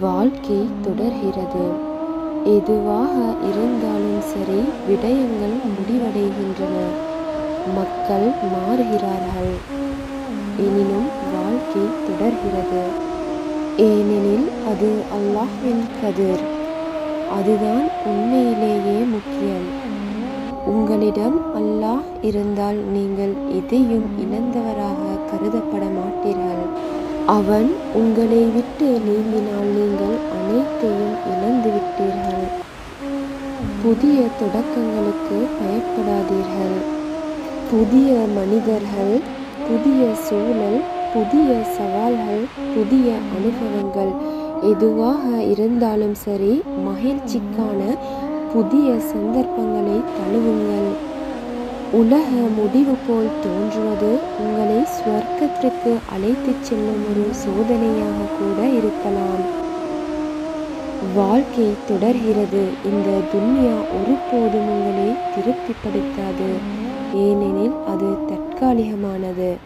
வாழ்க்கை தொடர்கிறது. எதுவாக இருந்தாலும் சரி விடயங்கள் முடிவடைகின்றன. மக்கள் மாறுகிறார்கள். எனினும் வாழ்க்கை தொடர்கிறது. ஏனெனில் அது அல்லாஹ்வின் கதிர். அதுதான் உண்மையிலேயே முக்கியம். உங்களிடம் அல்லாஹ் இருந்தால் நீங்கள் எதையும் இழந்தவராக கருதப்பட மாட்டீர்கள். அவன் உங்களை விட்டு நீங்கினால் நீங்கள் அனைத்தையும் இழந்து விட்டீர்கள் புதிய தொடக்கங்களுக்கு பயப்படாதீர்கள். புதிய மனிதர்கள் புதிய சூழல் புதிய சவால்கள் புதிய அனுபவங்கள் எதுவாக இருந்தாலும் சரி மகிழ்ச்சிக்கான புதிய சந்தர்ப்பங்களை தழுவுங்கள். உலக முடிவு போல் தோன்றுவது உங்களை ஸ்வர்க்கத்திற்கு அழைத்துச் செல்லும் ஒரு சோதனையாக கூட இருக்கலாம். வாழ்க்கை தொடர்கிறது. இந்த துன்யா ஒருபோதும் உங்களை திருப்திப்படுத்தாது. ஏனெனில் அது தற்காலிகமானது.